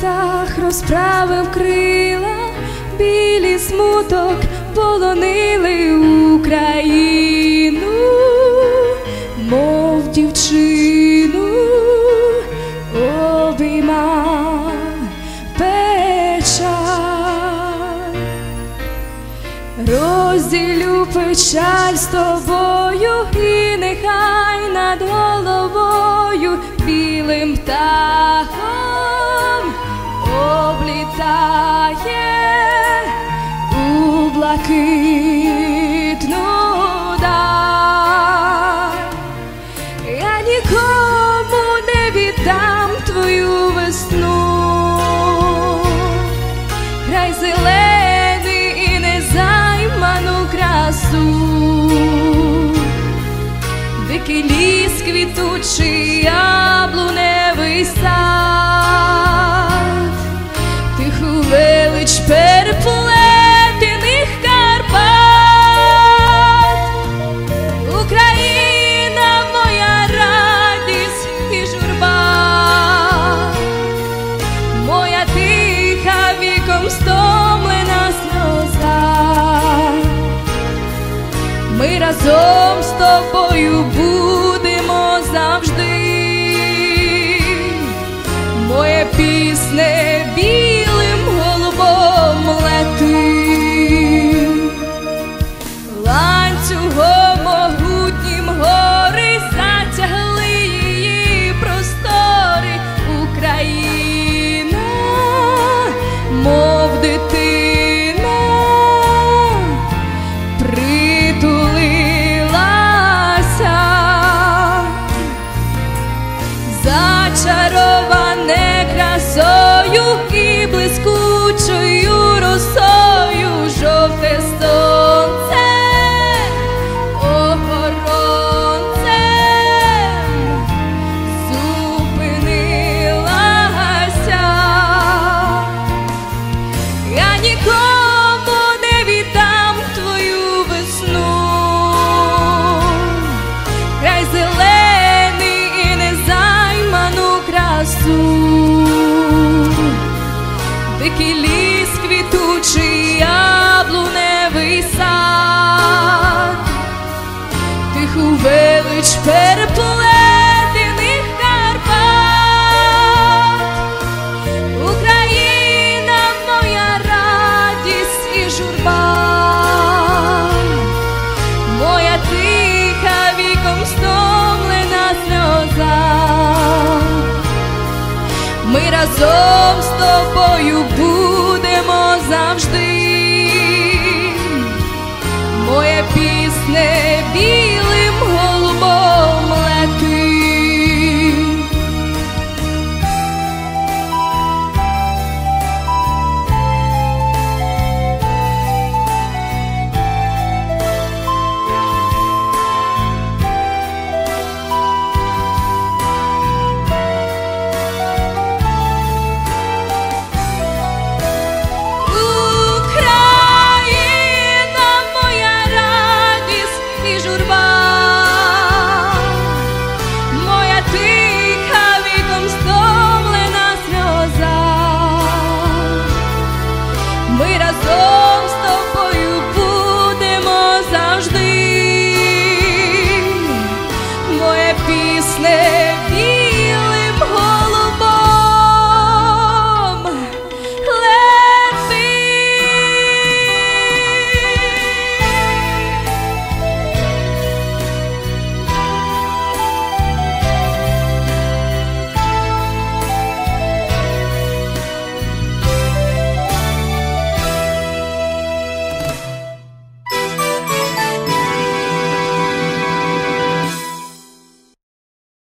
Птах розправив крила, білі смуток полонили Україну, мов дівчину обійма печаль. Розділю печаль з тобою, і нехай над головою білим птахом облітає у блакитну даль. Я нікому не віддам твою весну, край зелений і незайману красу, дикий ліс квітучий яблуневий сад, велич переплетених Карпат. Україна моя радість і журба, моя тиха віком стомлена сльоза. Ми разом з тобою будемо завжди. Моє пісне дитина, притулилася, зачароване красу, дикий ліс квітучий яблуневий сад, тиху велич переплетених Карпат. Україна моя радість і журба, Ми разом з тобою будемо завжди. Моє пісне